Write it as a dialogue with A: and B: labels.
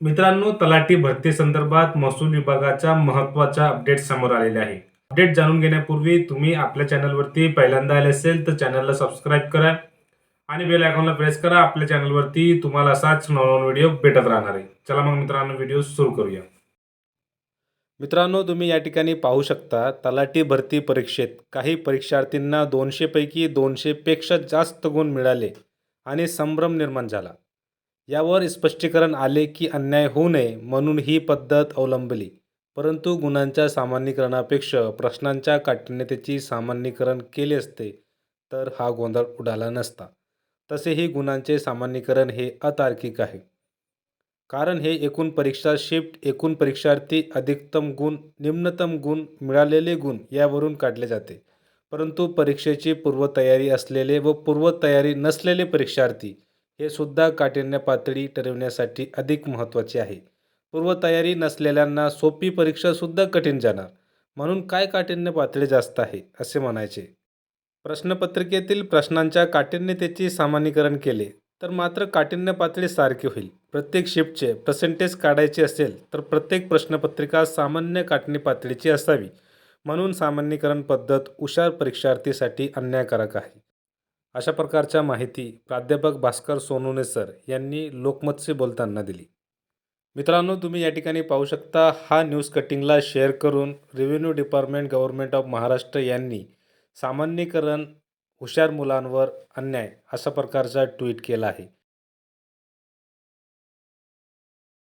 A: मित्रांनो तलाठी भरती संदर्भात महसूल विभागाच्या महत्त्वाच्या अपडेट समोर आलेल्या आहे. अपडेट जाणून घेण्यापूर्वी तुम्ही आपल्या चॅनलवरती पहिल्यांदा आले असेल तर चॅनलला सबस्क्राईब करा आणि बेल आयकॉनला प्रेस करा. आपल्या चॅनलवरती तुम्हाला असाच नवनवीन व्हिडिओ भेटत राहणार आहे. चला मग मित्रांनो व्हिडिओ सुरू करूया. मित्रांनो तुम्ही या ठिकाणी पाहू शकता तलाठी भरती परीक्षेत काही परीक्षार्थींना दोनशेपैकी दोनशेपेक्षा जास्त गुण मिळाले आणि संभ्रम निर्माण झाला. यावर स्पष्टीकरण आले की अन्याय होऊ नये म्हणून ही पद्धत अवलंबली. परंतु गुणांच्या सामान्यीकरणापेक्षा प्रश्नांच्या काठिण्यतेची सामान्यीकरण केले असते तर हा गोंधळ उडाला नसता. तसेही गुणांचे सामान्यीकरण हे अतार्किक आहे. कारण हे एकूण परीक्षा शिफ्ट एकूण परीक्षार्थी अधिकतम गुण निम्नतम गुण मिळालेले गुण यावरून काढले जाते. परंतु परीक्षेची पूर्वतयारी असलेले व पूर्वतयारी नसलेले परीक्षार्थी हे सुद्धा काठिण्य पातळी ठरवण्यासाठी अधिक महत्त्वाचे आहे. पूर्वतयारी नसलेल्यांना सोपी परीक्षासुद्धा कठीण जाणार. म्हणून काय काठिण्य पातळी जास्त आहे असे म्हणायचे. प्रश्नपत्रिकेतील प्रश्नांच्या काठिण्यतेचे सामान्यीकरण केले तर मात्र काठिण्य पातळी सारखी होईल. प्रत्येक शिफ्टचे पर्सेंटेज काढायचे असेल तर प्रत्येक प्रश्नपत्रिका सामान्य काठिण्य पातळीची असावी. म्हणून सामान्यीकरण पद्धत हुशार परीक्षार्थीसाठी अन्यायकारक आहे. अशा प्रकारच्या माहिती प्राध्यापक भास्कर सोनवणे सर यांनी लोकमतशी बोलताना दिली. मित्रांनो तुम्ही या ठिकाणी पाहू शकता हा न्यूज कटिंगला शेअर करून revenue department government of Maharashtra यांनी सामान्यीकरण हुशार मुलांवर अन्याय अशा प्रकारचा ट्विट केला आहे.